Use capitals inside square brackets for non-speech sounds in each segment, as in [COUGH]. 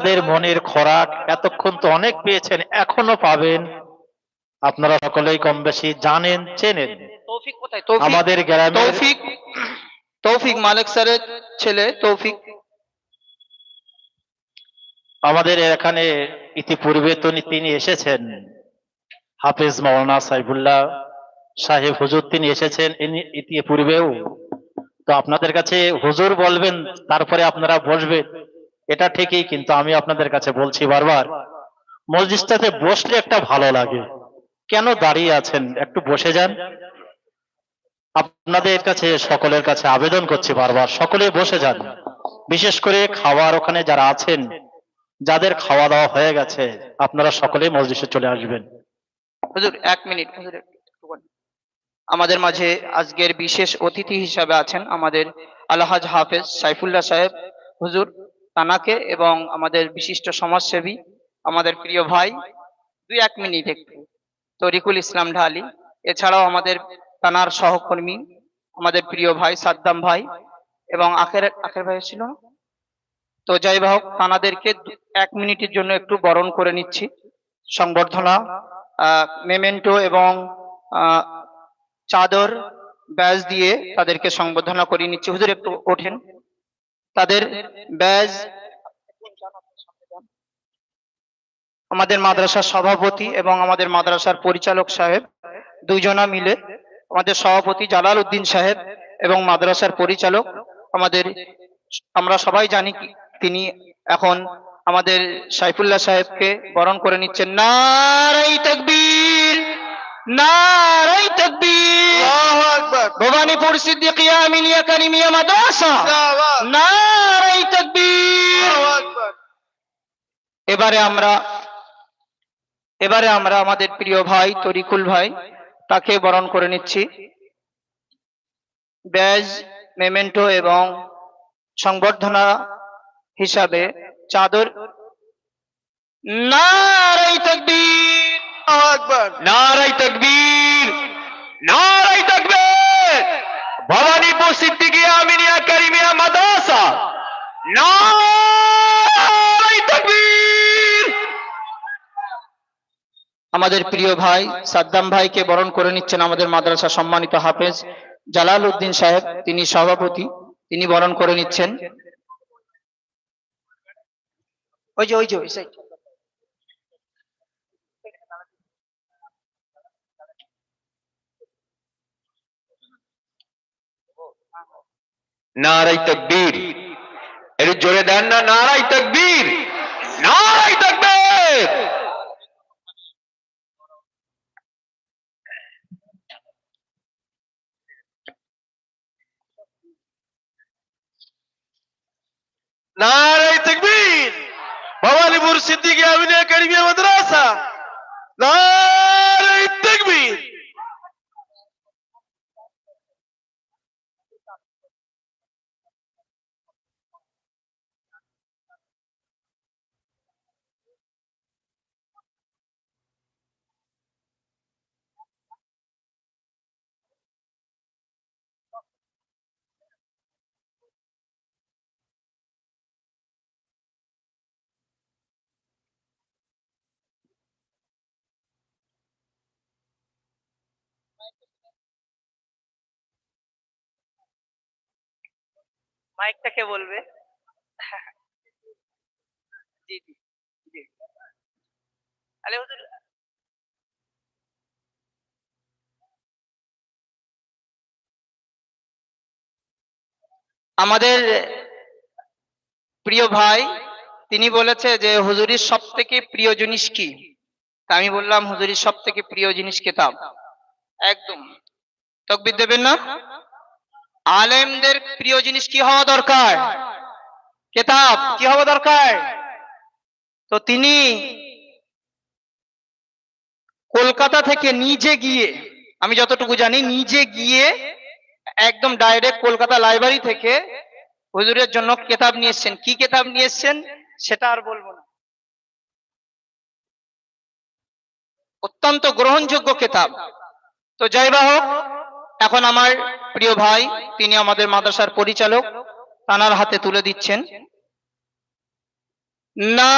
আপনাদের মনের খোরাক এতক্ষণ তো অনেক পেয়েছেন এখনও পাবেন। আপনারা সকলেই কম বেশি জানেন চেনেন। আমাদের গ্রামে তৌফিক তৌফিক মালিক স্যারের ছেলে তৌফিক। আমাদের এখানে ইতিপূর্বে তো তিনি এসেছেন। হাফেজ মাওলানা সাইফুল্লাহ সাহেব হুজুর তিনি এসেছেন ইতিপূর্বেও। তো আপনাদের কাছে হুজুর বলবেন তারপরে আপনারা বসবেন এটা ঠিকই, কিন্তু আমি আপনাদের কাছে বলছি বারবার, মসজিদটাতে বসলে একটা ভালো লাগে। কেন দাঁড়িয়ে আছেন? একটু বসে যান। আপনাদের কাছে, সকলের কাছে আবেদন করছি বারবার, সকলে বসে যান। বিশেষ করে খাওয়ার ওখানে যারা আছেন, যাদের খাওয়া দাওয়া হয়ে গেছে, আপনারা সকলে মসজিদে চলে আসবেন। হুজুর, এক মিনিট, হুজুর আমাদের মাঝে আজকের বিশেষ অতিথি হিসাবে আছেন আমাদের আলহাজ হাফেজ সাইফুল্লাহ সাহেব। হুজুর তানাকে এবং আমাদের বিশিষ্ট সমাজসেবী, আমাদের প্রিয় ভাই, দুই এক মিনিট একটু। তরিকুল ইসলাম ঢালি, এছাড়াও আমাদের তানার সহকর্মী, আমাদের প্রিয় ভাই সাদ্দাম ভাই এবং আখের আখের ভাই ছিল তো যাই হোক, তানাদেরকে এক মিনিটের জন্য একটু বরণ করে নিচ্ছি। সংবর্ধনা মেমেন্টো এবং চাদর, ব্যাজ দিয়ে তাদেরকে সংবর্ধনা করিয়ে নিচ্ছি। হুজুর একটু ওঠেন। তাদের ব্যাজ আমাদের মাদ্রাসার সভাপতি এবং আমাদের মাদ্রাসার পরিচালক সাহেব দুইজনা মিলে আমাদের সভাপতি জালাল উদ্দিন সাহেব এবং মাদ্রাসার পরিচালক আমাদের আমরা সবাই জানি তিনি এখন আমাদের সাইফুল্লাহ সাহেবকে বরণ করে নিচ্ছেন। নারাই তকবীর! নারাই তকবীর! ভবানীপুর সিদ্দিকিয়া মিলিয়া কারিমিয়া মাদ্রাসা। নারাই তকবীর। এবারে আমরা এবারে আমরা আমাদের প্রিয় ভাই তরিকুল ভাই তাকে বরণ করে নিচ্ছি। ব্যাজ মেমেন্টো এবং সংবর্ধনা হিসাবে চাদর। নারাই তকবীর। নারাই তকবীর। নারাই তকবীর। ভবানীপুর সিদ্দিকিয়া মিনিয়া কারিমিয়া মাদ্রাসা। আমাদের প্রিয় ভাই সাদ্দাম ভাইকে বরণ করে নিচ্ছেন আমাদের মাদ্রাসা সম্মানিত হাফেজ জালাল উদ্দিন সাহেব তিনি সভাপতি তিনি বরণ করে নিচ্ছেন। ওই যে ওই যে ওই side। নারাই তকবীর একটু জোরে দেন না নারাই তকবীর নারাই তকবীর নারাই তকবীর ভবানীপুর সিদ্দিকী আমিনিয়া কারিমিয়া মাদ্রাসা নারাই তকবীর মাইকটা কে বলবে। জি জি আরে হুজুর, আমাদের প্রিয় ভাই, তিনি বলেছে যে হুজুরির সব থেকে প্রিয় জিনিস কি? তা আমি বললাম, হুজুরির সব থেকে প্রিয় জিনিস কিতাব। একদম। তকবির দেবেন না? আলেমদের প্রিয় জিনিস কি হওয়া দরকার? কেতাব কি হওয়া দরকার? তো তিনি কলকাতা থেকে নিজে গিয়ে, আমি যতটুকু জানি, নিজে গিয়ে একদম ডাইরেক্ট কলকাতা লাইব্রেরি থেকে হুজুরের জন্য কেতাব নিয়ে এসছেন। কি কেতাব নিয়ে এসছেন? সেটা আর বলব না। অত্যন্ত গ্রহণযোগ্য কেতাব। তো যাই বা হোক এখন আমার প্রিয় ভাই, তিনি আমাদের মাদ্রাসার পরিচালক, তানার হাতে তুলে দিচ্ছেন। না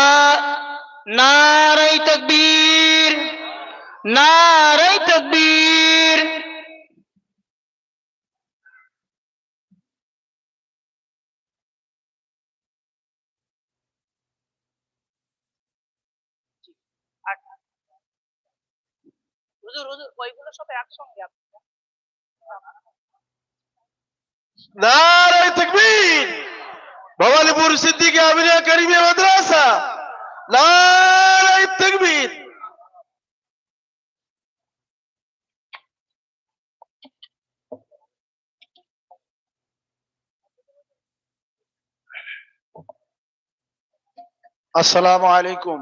সব একসঙ্গে নারায় তকবীর ভবানীপুর সিদ্দিকে আমিনা করিমিয়া মাদ্রাসা নারায় তকবীর আসসালামু আলাইকুম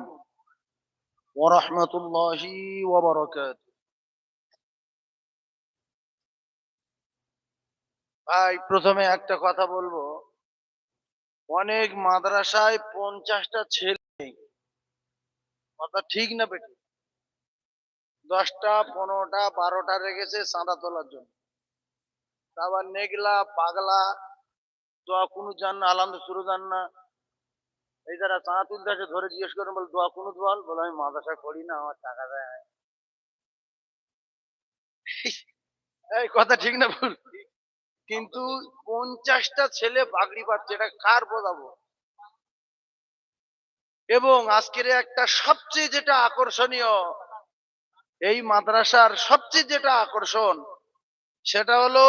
ওয়া রাহমাতুল্লাহি ওয়া বারাকাতুহু ভাই, প্রথমে একটা কথা বলব। অনেক মাদ্রাসায় পঞ্চাশটা ছেলে। কথা ঠিক না বেটি দশটা, পনেরোটা, বারোটা রেখেছে চাঁদা তোলার জন্য। আবার নেগলা পাগলা, দোয়া কোনো জান না আলাম শুরু জান না। এই যারা চাঁদা তুলতে আছে ধরে জিজ্ঞেস করেন, বলে দোয়া কোনো দোয়াল বলে, আমি মাদ্রাসা করি না, আমার টাকা দেয় এই কথা ঠিক না ভুল? কিন্তু পঞ্চাশটা ছেলে বাগড়ি পাচ্ছে এটা কার বোঝাবো? এবং আজকের একটা সবচেয়ে যেটা আকর্ষণীয় এই মাদ্রাসার সবচেয়ে যেটা আকর্ষণ সেটা হলো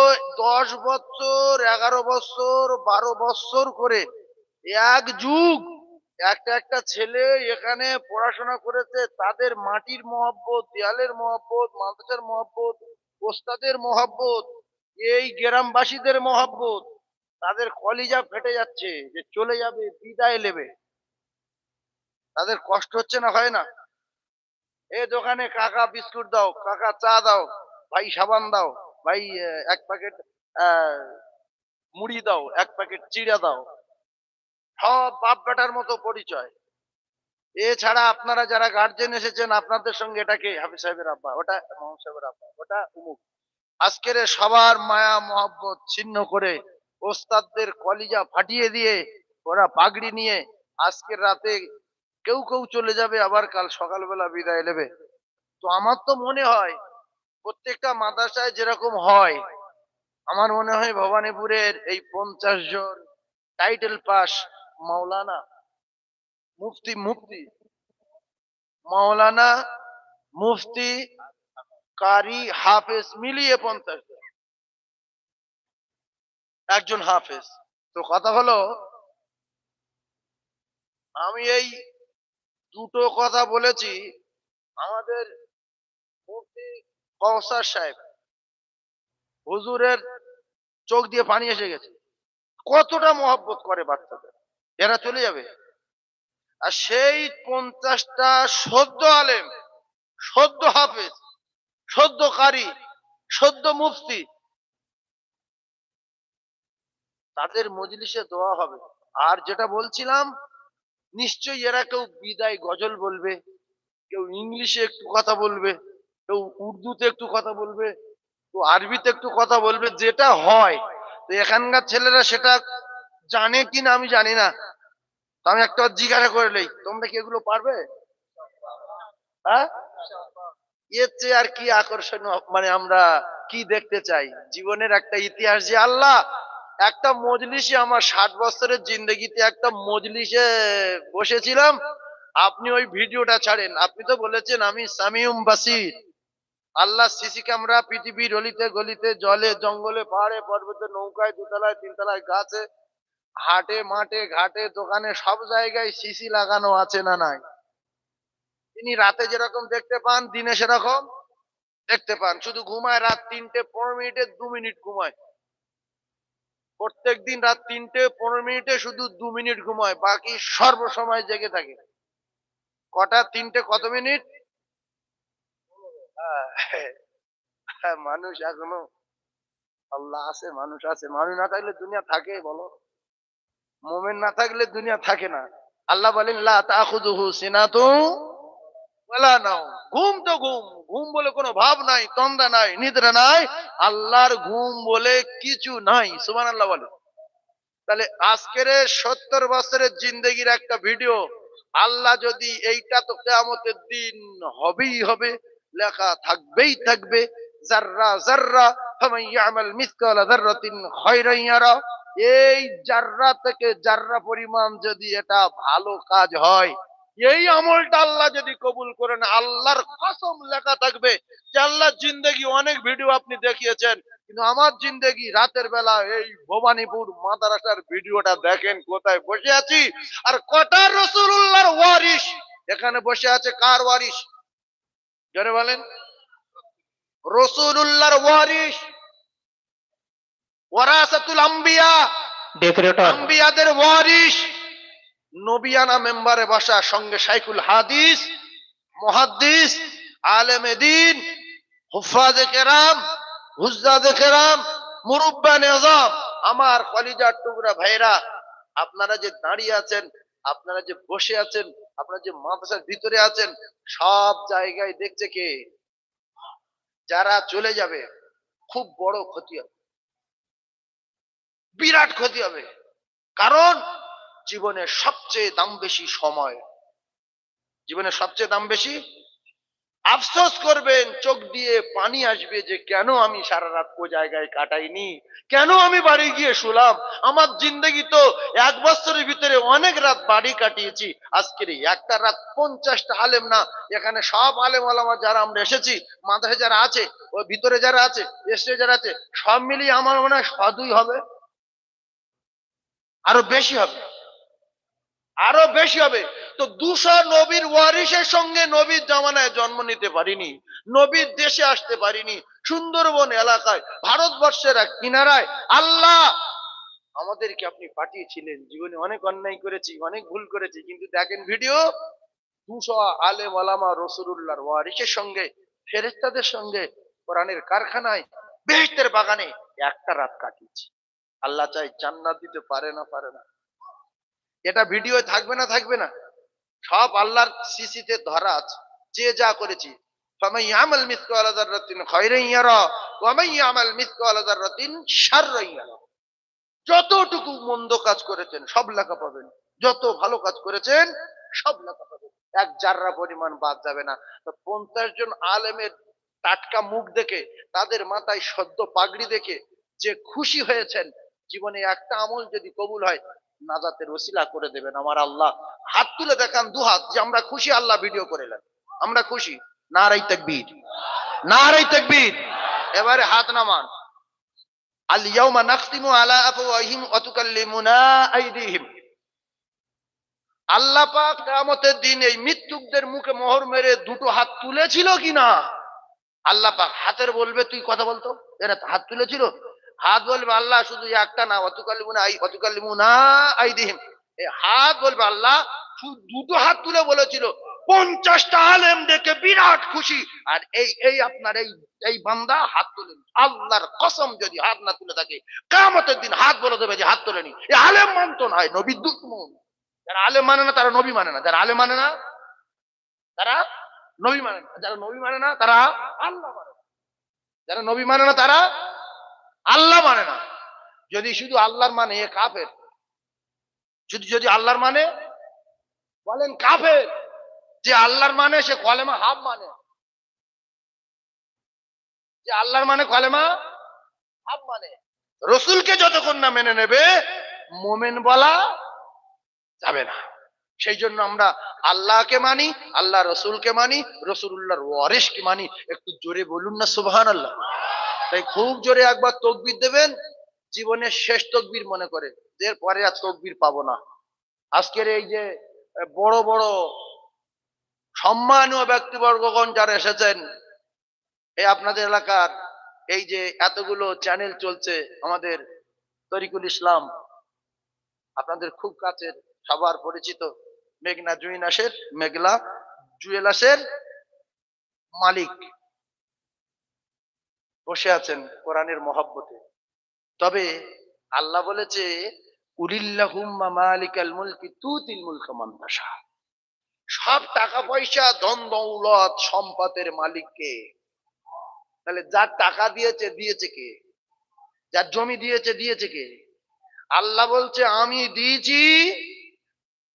দশ বছর এগারো বছর বারো বছর করে এক যুগ একটা একটা ছেলে এখানে পড়াশোনা করেছে তাদের মাটির মহব্বত দেয়ালের মহব্বত মাদ্রাসার মহব্বত ওস্তাদের মহব্বত। এই গ্রামবাসীদের মহব্বত, তাদের কলিজা ফেটে যাচ্ছে যে চলে যাবে, বিদায় নেবে। তাদের কষ্ট হচ্ছে না, হয় না? এ দোকানে কাকা বিস্কুট দাও, কাকা চা দাও, ভাই সাবান দাও, ভাই এক প্যাকেট মুড়ি দাও, এক প্যাকেট চিড়া দাও। সব বাপ বেটার মতো পরিচয়। এছাড়া আপনারা যারা গার্জেন এসেছেন, আপনাদের সঙ্গে এটাকে হাফিজ সাহেবের আব্বা, ওটা মোহাম্মদ সাহেবের আব্বা, ওটা উমুক। আজকের সবার মায়া মহব্বত ছিন্ন করে ওস্তাদদের কলিজা ফাটিয়ে দিয়ে ওরা পাগড়ি নিয়ে আজকের রাতে কেউ কেউ চলে যাবে, আবার কাল সকালবেলা বিদায় নেবে। তো আমার তো মনে হয় প্রত্যেকটা মাদ্রাসায় যেরকম হয়, আমার মনে হয় ভবানীপুরের এই পঞ্চাশ জন টাইটেল পাস মাওলানা, মুফতি মুফতি, মাওলানা, মুফতি কারি হাফেজ মিলিয়ে পঞ্চাশ জন। একজন হাফেজ। তো কথা হলো, আমি এই দুটো কথা বলেছি আমাদের মুফতি কৌসার সাহেব। হুজুরের চোখ দিয়ে পানি এসে গেছে। কতটা মহব্বত করে বাচ্চাদের। এরা চলে যাবে। আর সেই পঞ্চাশটা সদ্য আলেম, সদ্য হাফেজ সদ্য কারি সদ্য মুফতি। তাদের মজলিসে দোয়া হবে। আর যেটা বলছিলাম, নিশ্চয়ই এরা কেউ বিদায় গজল বলবে, কেউ ইংলিশে একটু কথা বলবে, কেউ উর্দুতে একটু কথা বলবে, কেউ আরবিতে একটু কথা বলবে, যেটা হয়। তো এখানকার ছেলেরা সেটা জানে কিনা আমি জানি না। আমি একটা জিজ্ঞাসা করে লই তোমরা কি এগুলো পারবে? হ্যাঁ? এর চেয়ে আর কি আকর্ষণ মানে আমরা কি দেখতে চাই? জীবনের একটা ইতিহাস যে আল্লাহ, একটা মজলিসে আমার ষাট বছরের জিন্দগিতে একটা মজলিসে বসেছিলাম। আপনি ওই ভিডিওটা ছাড়েন। আপনি তো বলেছেন আমি সামিউম বাসির। আল্লাহ সিসি ক্যামেরা, পৃথিবীর অলিতে গলিতে, জলে, জঙ্গলে, পাহাড়ে, পর্বতে, নৌকায়, দুতলায়, তিনতলায়, গাছে, হাটে, মাঠে, ঘাটে, দোকানে, সব জায়গায় সিসি লাগানো আছে না নাই? তিনি রাতে যেরকম দেখতে পান দিনে সেরকম দেখতে পান। শুধু ঘুমায় রাত তিনটে পনেরো মিনিটে দু মিনিট ঘুমায়। প্রত্যেক দিন রাত তিনটে পনেরো মিনিটে শুধু দু মিনিট ঘুমায় বাকি সর্বসময় জেগে থাকে। কটা তিনটে কত মিনিট? হ্যাঁ, মানুষ এখনও আল্লাহ আছে মানুষ আছে। মানুষ না থাকলে দুনিয়া থাকে বলো। মোমেন না থাকলে দুনিয়া থাকে না। আল্লাহ বলেন লা তাখুযুহু সিনাতুন ওয়ালা নাও। ঘুম তো ঘুম। ঘুম বলে কোনো ভাব নাই তন্দা নাই, নিদ্রা নাই। আল্লাহর ঘুম বলে কিছু নাই, সুবহানাল্লাহ বলে। তাহলে আজকের সত্তর বছরের জিন্দগির একটা ভিডিও, আল্লাহ যদি এইটা তো কেয়ামতের দিন হবেই হবে, লেখা থাকবেই থাকবে। জাররা জাররা ফামান ইয়ামাল মিসকালা এই জাররা থেকে জাররা পরিমাণ যদি এটা ভালো কাজ হয় এই আমলটা আল্লাহ যদি কবুল করেন আল্লাহর কসম লেখা থাকবে যে আল্লাহর জিন্দেগি অনেক ভিডিও আপনি দেখিয়েছেন কিন্তু আমার জিন্দেগি রাতের বেলা এই ভবানীপুর মাদ্রাসার ভিডিওটা দেখেন কোথায় বসে আছি? আর কটা রসুল্লাহর ওয়ারিস এখানে বসে আছে কার ওয়ারিস জোরে বলেন। রসুল্লাহর ওয়ারিস ওয়ারাসাতুল আম্বিয়া। ডেকোরেটর আম্বিয়াদের ওয়ারিস নবিয়ানা মেম্বারে বসা সঙ্গে শাইকুল হাদিস, মুহাদ্দিস, আলেমে দিন, হুফাজে কেরাম হুজ্জাদে কেরাম, মুরব্বা নিজাম, আমার কলিজার টুকরা ভাইরা, আপনারা যে দাঁড়িয়ে আছেন, আপনারা যে বসে আছেন, আপনারা যে মাদ্রাসার ভিতরে আছেন, সব জায়গায় দেখছে কে? যারা চলে যাবে, খুব বড় ক্ষতি হবে। বিরাট ক্ষতি হবে। কারণ জীবনের সবচেয়ে দাম বেশি সময়। জীবনের সবচেয়ে দাম বেশি? আফসোস করবেন, চোখ দিয়ে পানি আসবে যে, কেন আমি সারা রাত কো জায়গায় কাটাইনি? কেন আমি বাড়ি গিয়ে শুলাম? আমার জিন্দগি তো এক বছরের ভিতরে অনেক রাত বাড়ি কাটিয়েছি। আজকের একটা রাত পঞ্চাশটা আলেম না, এখানে সব আলেম আলামা যারা আমরা এসেছি মাথায় যারা আছে ওই ভিতরে যারা আছে এসে যারা আছে, সব মিলিয়ে আমার মনে হয় সদুই হবে। আরও বেশি হবে। আরও বেশি হবে। তো দুশো নবীর ওয়ারিসের সঙ্গে নবীর জামানায় জন্ম নিতে পারিনি, নবীর দেশে আসতে পারিনি, সুন্দরবন এলাকায়, ভারতবর্ষের এক কিনারায়। আল্লাহ! আমাদেরকে আপনি পাঠিয়েছিলেন। জীবনে অনেক অন্যায় করেছি, অনেক ভুল করেছি, কিন্তু দেখেন ভিডিও। দুশো আলেম আলামা রসুল্লাহর ওয়ারিসের সঙ্গে ফেরেস্তাদের সঙ্গে, কোরআনের কারখানায় বেহেস্তের বাগানে একটা রাত কাটিয়েছি। আল্লাহ চাই জান্নাত দিতে পারে না পারে না। এটা ভিডিও থাকবে না থাকবে না। সব আল্লাহর সিসিতে ধরা আছে। যে যা করেছি। যতটুকু মন্দ কাজ করেছেন, সব লেখা পাবেন। যত ভালো কাজ করেছেন, সব লেখা পাবেন। এক জাররা পরিমাণ বাদ যাবে না। তো পঞ্চাশ জন আলেমের টাটকা মুখ দেখে, তাদের মাথায় সদ্য পাগড়ি দেখে যে খুশি হয়েছেন, জীবনে একটা আমল যদি কবুল হয় নাজাতের ওসিলা করে দেবেন আমার আল্লাহ। হাত তুলে দেখান দু হাত যে আমরা খুশি, আল্লাহ ভিডিও করেলেন আমরা খুশি। নারাই তাকবীর। নারাই তাকবীর। এবারে হাত নামান। আল ইয়াউমা নাখতিমু আলা আফওয়াহিম ওয়া তুকাল্লিমুনা আইদিহিম। আল্লাহ পাক কিয়ামতের দিন এই মৃত্যুকদের মুখে মোহর মেরে দুটো হাত তুলেছিল কিনা? আল্লাহ পাক হাতের বলবে, তুই কথা বলতো? এরা হাত তুলেছিল। হাত বলবে আল্লাহ শুধু একটা না অতুকালিমুনা অতুকালিমুনা আইদিহিম। হাত বলবে আল্লাহ দুটো হাত তুলে বলেছিল, পঞ্চাশটা আলেম দেখে বিরাট খুশি। আর এই এই আপনার এই এই বান্দা হাত তুলেন আল্লাহর কসম যদি হাত না তুলে থাকে কামতের দিন হাত বলে দেবে যে হাত তোলেনি এই আলেম মানত নয় নবী দুশ্মন। যারা আলেম মানে না, তারা নবী মানে না। যারা আলেম মানে না, তারা নবী মানে না। যারা নবী মানে না, তারা আল্লাহ মানে না। যারা নবী মানে না, তারা আল্লাহ মানে না। যদি শুধু আল্লাহর মানে এ কাফের। যদি যদি আল্লাহর মানে বলেন কাফের। যে আল্লাহর মানে সে কলেমা হাফ মানে। যে আল্লাহর মানে কলেমা হাফ মানে। রসুলকে যতক্ষণ না মেনে নেবে, মোমেন বলা যাবে না। সেই জন্য আমরা আল্লাহকে মানি, আল্লাহ রসুলকে মানি রসুল্লাহর ওয়ারিসকে মানি। একটু জোরে বলুন না সুবহান আল্লাহ তাই খুব জোরে একবার তকবির দেবেন, জীবনের শেষ তকবির মনে করে। এর পরে আর তকবির পাবো না। আজকের এই যে বড় বড় সম্মানীয় ব্যক্তিবর্গগণ যারা এসেছেন, এই আপনাদের এলাকার এই যে এতগুলো চ্যানেল চলছে আমাদের তরিকুল ইসলাম, আপনাদের খুব কাছের সবার পরিচিত মেঘনা জুইনাসের মেঘলা জুয়েলাসের মালিক। বসে আছেন কোরআনের মহাব্বতে। তবে আল্লাহ বলেছে সব টাকা পয়সা ধন, দৌলত, সম্পদের মালিককে তাহলে যার টাকা দিয়েছে দিয়েছে কে? যার জমি দিয়েছে দিয়েছে কে? আল্লাহ বলছে, আমি দিয়েছি,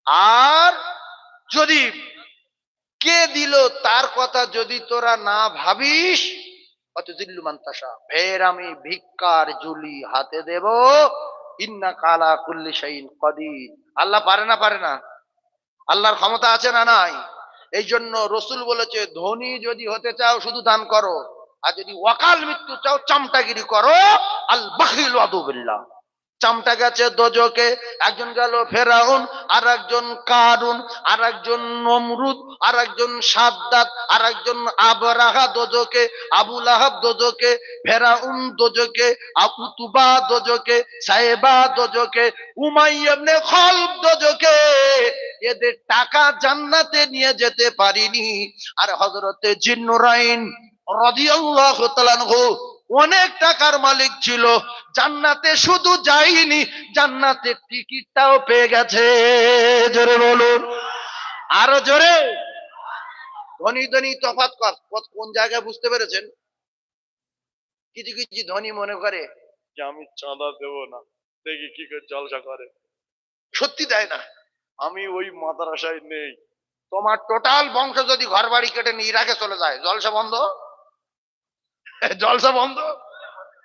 আর যদি কে দিল তার কথা যদি তোরা না ভাবিস আল্লাহ পারে না পারে না। আল্লাহর ক্ষমতা আছে না নাই? এই জন্য রসুল বলেছে, ধনী যদি হতে চাও শুধু দান করো। আর যদি ওয়াকাল মৃত্যু চাও, চামটাগিরি করো। আল বাহিল চামটা গেছে দোজকে, একজন গেল ফেরাউন আর একজন কারুন আর একজন নমরুদ আর একজন সাদ্দাত আর একজন আবরাহা দোজকে আবুল আহাব দোজকে, ফেরাউন দোজকে, আবু তুবা দোজকে সাহেবা দোজকে উমাইয়াবনে খলব দোজকে। এদের টাকা জান্নাতে নিয়ে যেতে পারিনি। আর হজরতে জিন্নুরাইন রাদিয়াল্লাহু তাআলা অনেক টাকার মালিক ছিল। জান্নাতে শুধু যায়নি জান্নাতের টিকিটটাও পেয়ে গেছে। জোরে বলুন। আরও জোরে। ধনী ধনী কর। কোন জায়গায় বুঝতে পেরেছেন? কিছু কিছু ধনী মনে করে। যে আমি চাঁদা দেবো না। দেখি কি করে জলসা করে। সত্যি দেয় না। আমি ওই মাদ্রাসায় নেই। তোমার টোটাল বংশ যদি ঘর বাড়ি কেটে নিয়ে ইরাকে চলে যায়। জলসা বন্ধ। [LAUGHS] জলসা বন্ধ?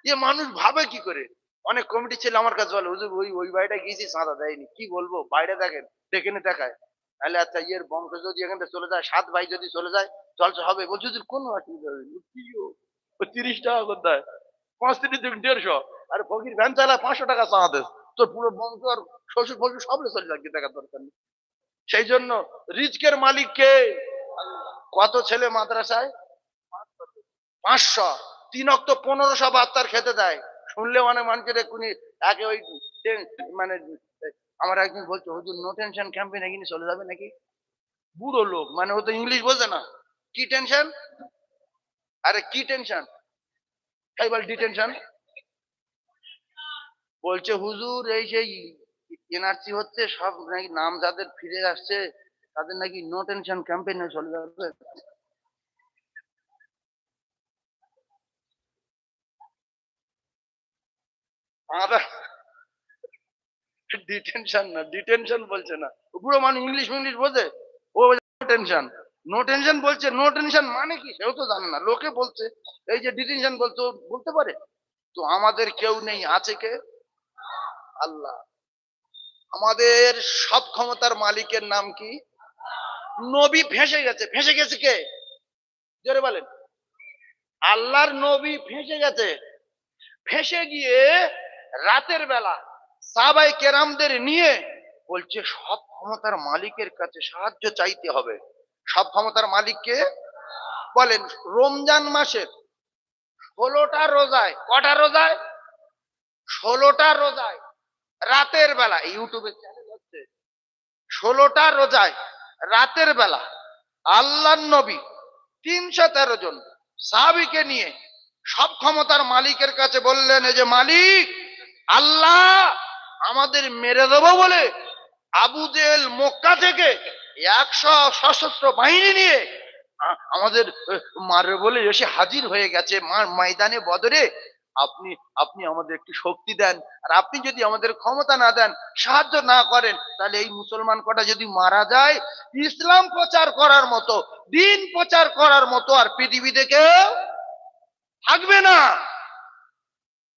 এ মানুষ ভাবে কি করে? অনেক কমিটি ছিল আমার কাছে বলে, হুজুর, ওই ওই বাড়িটা গিয়েছি চাঁদা দেয়নি, কি বলব? বাইরে দেখেন দেখে দেখায়। তাহলে আচ্ছা ইয়ের বংশ যদি এখান চলে যায়, সাত ভাই যদি চলে যায়, জলসা হবে? বলছে, হুজুর, কোনো অসুবিধা হবে তিরিশ টাকা করে দেয়। পাঁচ তিরিশ দেড়শো। আর ফকির, ভ্যান চালায় পাঁচশো টাকা চাঁদা তোর পুরো বংশ আর শ্বশুর ফশুর সব চলে লাগবে দেখার দরকার নেই। সেই জন্য রিজকের মালিক কে? কত ছেলে মাদ্রাসায়? পাঁচশো, তিন অক্ট পনেরোশো বাচ্চার খেতে দেয়। শুনলে অনেক মানুষের এক্ষুনি একে ওই মানে আমার একজন বলছে, হুজুর নো টেনশন ক্যাম্পে নাকি চলে যাবে নাকি? বুড়ো লোক মানে ও তো ইংলিশ বোঝে না। কি টেনশন আরে, কি টেনশন তাই বল ডিটেনশন বলছে, হুজুর, এই সেই এনআরসি হচ্ছে, সব নাকি নাম যাদের ফিরে আসছে, তাদের নাকি নো টেনশন ক্যাম্পেইনে চলে যাবে। ডিটেনশন না ডিটেনশন বলছে না। ইংলিশ ইংলিশ বোঝে? ও টেনশন নো টেনশন বলছে নো টেনশন মানে কি? সেও তো জানে না। লোকে বলছে, এই যে ডিটেনশন বলতে পারে? তো আমাদের কেউ নেই, আছে কে? আল্লাহ। আমাদের সব ক্ষমতার মালিকের নাম কি? নবী ফেঁসে গেছে। ফেঁসে গেছে কে? জোরে বলেন। আল্লাহর নবী ফেঁসে গেছে। ফেঁসে গিয়ে রাতের বেলা সাবাই কেরামদের নিয়ে বলছে, সব ক্ষমতার মালিকের কাছে সাহায্য চাইতে হবে। সব ক্ষমতার মালিককে বলেন, রমজান মাসের ষোলোটা রোজায়, কটা রোজায়? ষোলোটা রোজায়, রাতের বেলা ইউটিউবে চ্যানেল হচ্ছে, ষোলোটা রোজায়, রাতের বেলা আল্লাহ নবী তিনশো তেরো জন সাহাবিকে নিয়ে সব ক্ষমতার মালিকের কাছে বললেন, এই যে মালিক আল্লাহ আমাদের মেরে দেবো বলে আবু জেল মক্কা থেকে একশো সশস্ত্র বাহিনী নিয়ে আমাদের মারবে বলে এসে হাজির হয়ে গেছে। ময়দানে, বদরে আপনি আপনি আমাদের একটু শক্তি দেন। আর আপনি যদি আমাদের ক্ষমতা না দেন, সাহায্য না করেন, তাহলে এই মুসলমান কটা যদি মারা যায়, ইসলাম প্রচার করার মতো, দিন প্রচার করার মতো আর পৃথিবীতে কেউ থাকবে না।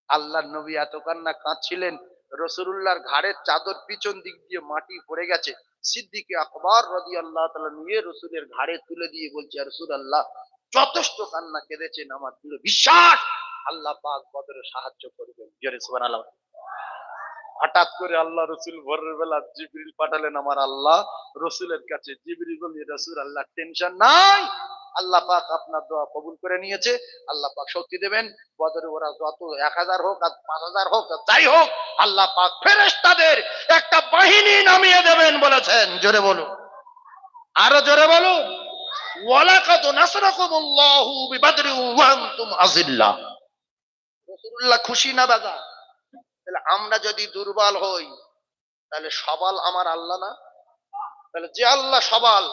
আল্লাহ নবী এত কান্না কাঁদছিলেন রসুল্লাহর ঘাড়ের চাদর পিছন দিক দিয়ে মাটি পড়ে গেছে। সিদ্দিকে আকবর রদি আল্লাহ তালা নিয়ে রসুলের ঘাড়ে তুলে দিয়ে বলছে রসুল আল্লাহ যথেষ্ট কান্না কেঁদেছেন আমার দৃঢ় বিশ্বাস। আল্লাহ পাক বদরে সাহায্য করবেন। জোরে সুবহানাল্লাহ। হঠাৎ করে আল্লাহ রসুল ভোরের বেলা জিবরিল পাঠালেন, আমার আল্লাহ, রসুলের কাছে জিবরিল বলি রসুল আল্লাহ টেনশন নাই। আল্লাহ পাক আপনার দোয়া কবুল করে নিয়েছে। আল্লাহ পাক শক্তি দেবেন। বদরে ওরা যত এক হাজার হোক আর পাঁচ হাজার হোক যাই হোক, আল্লাহ পাক ফেরেশতাদের একটা বাহিনী নামিয়ে দেবেন বলেছেন। জোরে বলুন। আরও জোরে বলুন। খুশি না তাহলে আমরা যদি দুর্বল হই, তাহলে সবাল আমার আল্লাহ না? তাহলে যে আল্লাহ সবাল